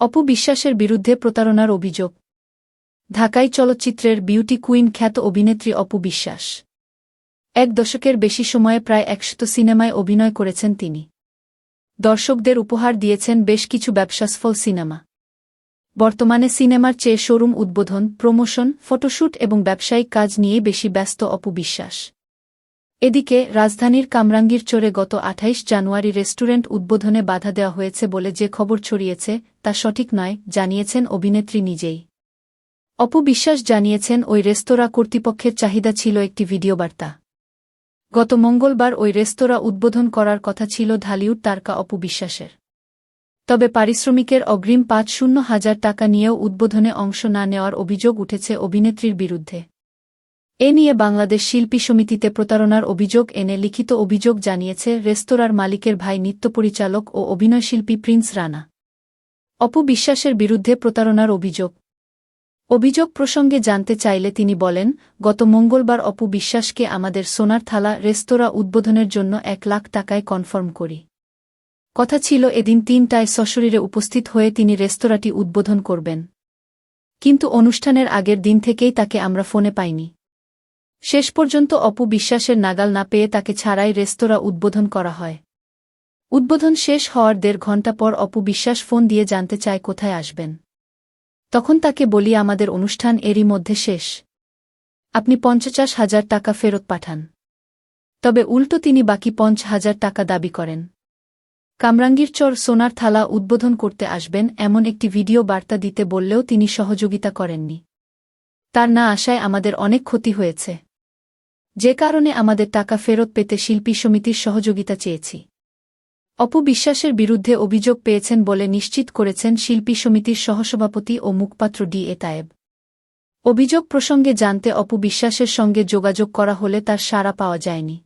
অপু বিশ্বাসের বিরুদ্ধে প্রতারণার অভিযোগ। ঢাকাই চলচ্চিত্রের বিউটি কুইন খ্যাত অভিনেত্রী অপু বিশ্বাস। এক দশকের বেশি সময়ে প্রায় একশত সিনেমায় অভিনয় করেছেন তিনি। দর্শকদের উপহার দিয়েছেন বেশ কিছু ব্যবসাসফল সিনেমা। বর্তমানে সিনেমার চেয়ে শোরুম উদ্বোধন, প্রমোশন ফটোশ্যুট এবং ব্যবসায়িক কাজ নিয়ে বেশি ব্যস্ত অপু বিশ্বাস। এদিকে, রাজধানীর কামরাঙ্গীর চোরে গত আঠাইশ জানুয়ারি রেস্টুরেন্ট উদ্বোধনে বাধা দেওয়া হয়েছে বলে যে খবর ছড়িয়েছে, তা সঠিক নয়, জানিয়েছেন অভিনেত্রী নিজেই। অপু বিশ্বাস জানিয়েছেন, ওই রেস্তোরাঁ কর্তৃপক্ষের চাহিদা ছিল একটি ভিডিও বার্তা গত মঙ্গলবার ওই রেস্তোরাঁ উদ্বোধন করার কথা ছিল ঢালিউড তারকা অপু বিশ্বাসের। তবে পারিশ্রমিকের অগ্রিম পাঁচ শূন্য হাজার টাকা নিয়েও উদ্বোধনে অংশ না নেওয়ার অভিযোগ উঠেছে অভিনেত্রীর বিরুদ্ধে। এ নিয়ে বাংলাদেশ শিল্পী সমিতিতে প্রতারণার অভিযোগ এনে লিখিত অভিযোগ জানিয়েছে রেস্তোরাঁর মালিকের ভাই নৃত্য পরিচালক ও অভিনয়শিল্পী প্রিন্স রানা। অপু বিশ্বাসের বিরুদ্ধে প্রতারণার অভিযোগ। অভিযোগ প্রসঙ্গে জানতে চাইলে তিনি বলেন, গত মঙ্গলবার অপু বিশ্বাসকে আমাদের সোনার থালা রেস্তোরাঁ উদ্বোধনের জন্য এক লাখ টাকায় কনফার্ম করি। কথা ছিল এদিন তিনটায় সশরীরে উপস্থিত হয়ে তিনি রেস্তোরাঁটি উদ্বোধন করবেন। কিন্তু অনুষ্ঠানের আগের দিন থেকেই তাকে আমরা ফোনে পাইনি। শেষ পর্যন্ত অপু বিশ্বাসের নাগাল না পেয়ে তাকে ছাড়াই রেস্তোরাঁ উদ্বোধন করা হয়। উদ্বোধন শেষ হওয়ার দেড় ঘণ্টা পর অপু বিশ্বাস ফোন দিয়ে জানতে চায় কোথায় আসবেন। তখন তাকে বলি, আমাদের অনুষ্ঠান এরই মধ্যে শেষ। আপনি পঞ্চাশ হাজার টাকা ফেরত পাঠান। তবে উল্টো তিনি বাকি পঞ্চ হাজার টাকা দাবি করেন। কামরাঙ্গীর চর সোনার থালা উদ্বোধন করতে আসবেন এমন একটি ভিডিও বার্তা দিতে বললেও তিনি সহযোগিতা করেননি। তার না আশায় আমাদের অনেক ক্ষতি হয়েছে। যে কারণে আমাদের টাকা ফেরত পেতে শিল্পী সমিতির সহযোগিতা চেয়েছি। অপবিশ্বাসের বিরুদ্ধে অভিযোগ পেয়েছেন বলে নিশ্চিত করেছেন শিল্পী সমিতির সহসভাপতি ও মুখপাত্র ডি এ তায়েব। অভিযোগ প্রসঙ্গে জানতে অপবিশ্বাসের সঙ্গে যোগাযোগ করা হলে তার সাড়া পাওয়া যায়নি।